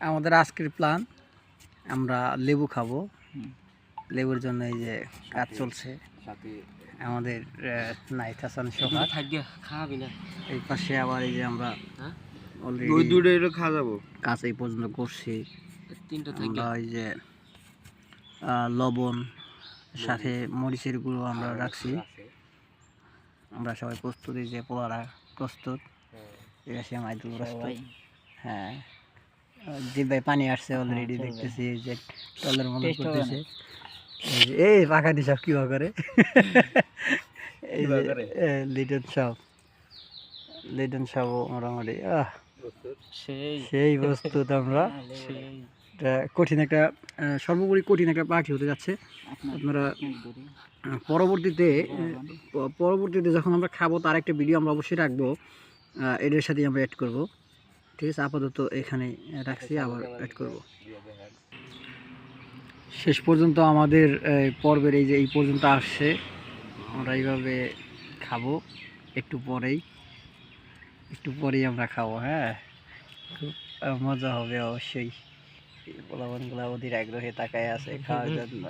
আমাদের আজকের প্ল্যান আমরা লেবু খাব। লেবুর জন্য এই যে কাজ চলছে। আমাদের নাইট হাসান থাকবে খাওয়াবি না। এই পাশে আবার এই যে আমরা হ্যাঁ? অলরেডি দুটো এটা খাওয়া যাব। কাজ এই পর্যন্ত করছি। তিনটা আমরা ওই যে লবণ সাথে মরিচের গুঁড়ো আমরা রাখছি। আমরা সবাই প্রস্তুত এই যে পোলারা প্রস্তুত। ঠিক আছে মাইদুল প্রস্তুত। হ্যাঁ। জিব্বাই পানি আসছে অলরেডি দেখতেছি যে টলের মতো করতেছে। এই পাখা দি সব কিবা করে? লিটন সব। লিটন সব মোটামুটি আহ। সেই। সেই প্রস্তুত আমরা। এটা কঠিন একটা সর্বোপরি কঠিন একটা পার্টি হতে যাচ্ছে। আপনারা পরবর্তীতে পরবর্তীতে যখন আমরা খাব তার একটা ভিডিও আমরা অবশ্যই রাখব। এটার সাথে আমরা অ্যাড করব। ঠিক আছে আপাতত এখানে রাখছি আবার অ্যাড করব। শেষ পর্যন্ত আমাদের পর্বের এই যে এই পর্যন্ত আসছে। আমরা এইভাবে খাব একটু পরেই। একটু পরেই আমরা খাব হ্যাঁ? খুব মজা হবে অবশ্যই। পোলাবনগুলা অধীর আগ্রহে তাকায় আছে খাওয়ার জন্য।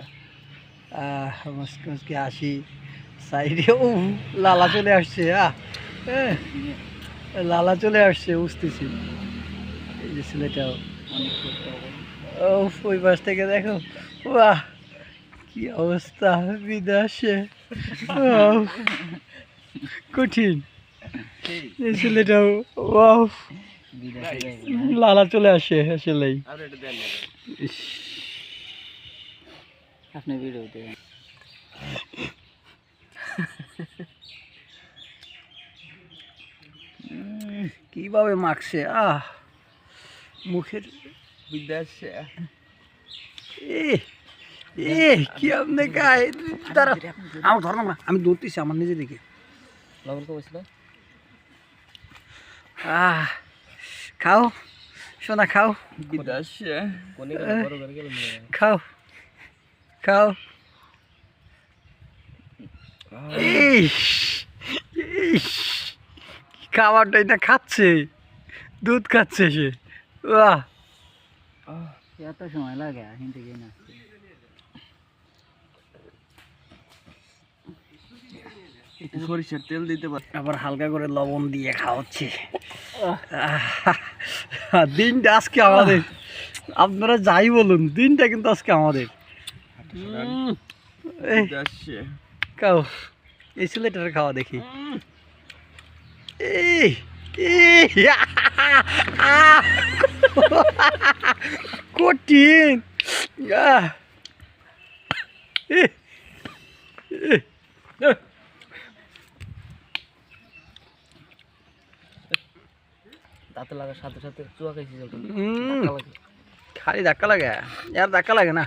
আহ মুসকি মুসকি হাসি সাইডে ও লালা চলে আসছে হ্যাঁ? লালা চলে আসছে বুঝতেছি এই যে ছেলেটাও ও ওই পাশ থেকে দেখো বাহ কি অবস্থা বিদেশে কঠিন। এই ছেলেটাও ওয়াও লালা চলে আসে আসলেই। আর এটা দেন আপনি ভিডিওতে কীভাবে মাখছে? আহ মুখের বিদেশে এ এ কি আপনি গায়ে দাঁড়া আমার ধরো না আমি দৌড়তেছি আমার নিজে দিকে। লবণ কো বসল আহ খাও সোনা খাও। খাও খাও। ইস ইস। খাবারটা এটা খাচ্ছে। দুধ খাচ্ছে সে। বাহ এত সময় লাগে হিন্দি না সরিষার তেল দিতে পার আবার হালকা করে লবণ দিয়ে খাওয়াচ্ছি। দিনটা আজকে আমাদের। আপনারা যাই বলুন দিনটা কিন্তু আজকে আমাদের। খাও এই ছেলেটার খাওয়া দেখি। কঠিন। দাঁতে লাগার সাথে সাথে চুয়া খাইছি খালি ধাক্কা লাগে। আর ধাক্কা লাগে না।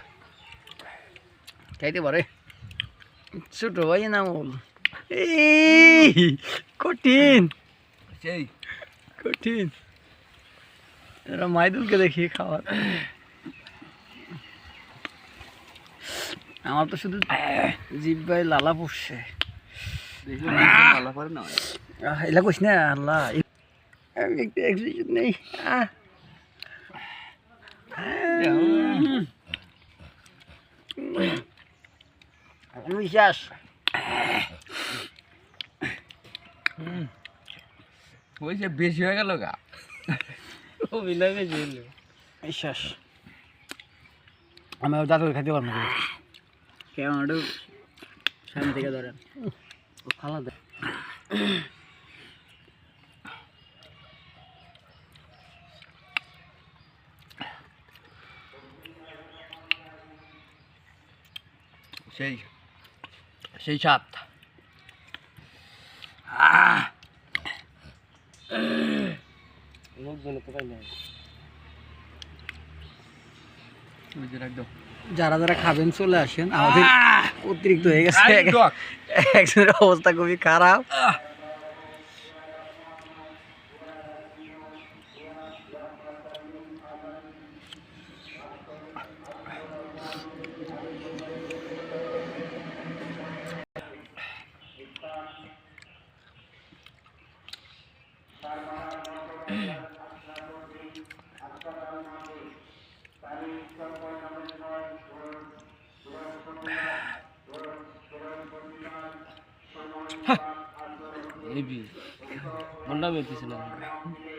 খাইতে পারে। ছোট ভাই না কঠিন। সেই কঠিন। এরা মাইদুলকে দেখি খাওয়ার। আমার তো শুধু জিব্বাই লালা পড়ছে এলা কইস না আল্লাহ। নেই। বিশ্বাস ওই যে বেশি হয়ে গেল গা। ও মিলা বেশি হলো। বিশ্বাস। আমি আর দাঁত খাইতে পারব না। কেমন একটু সামনে থেকে ধরেন ও খালা দেয় সেই সেই সাত যারা যারা খাবেন চলে আসেন। আমাদের অতিরিক্ত হয়ে গেছে। একজনের অবস্থা খুবই খারাপ। Yeah. মন্ডা মেতেছিল খাও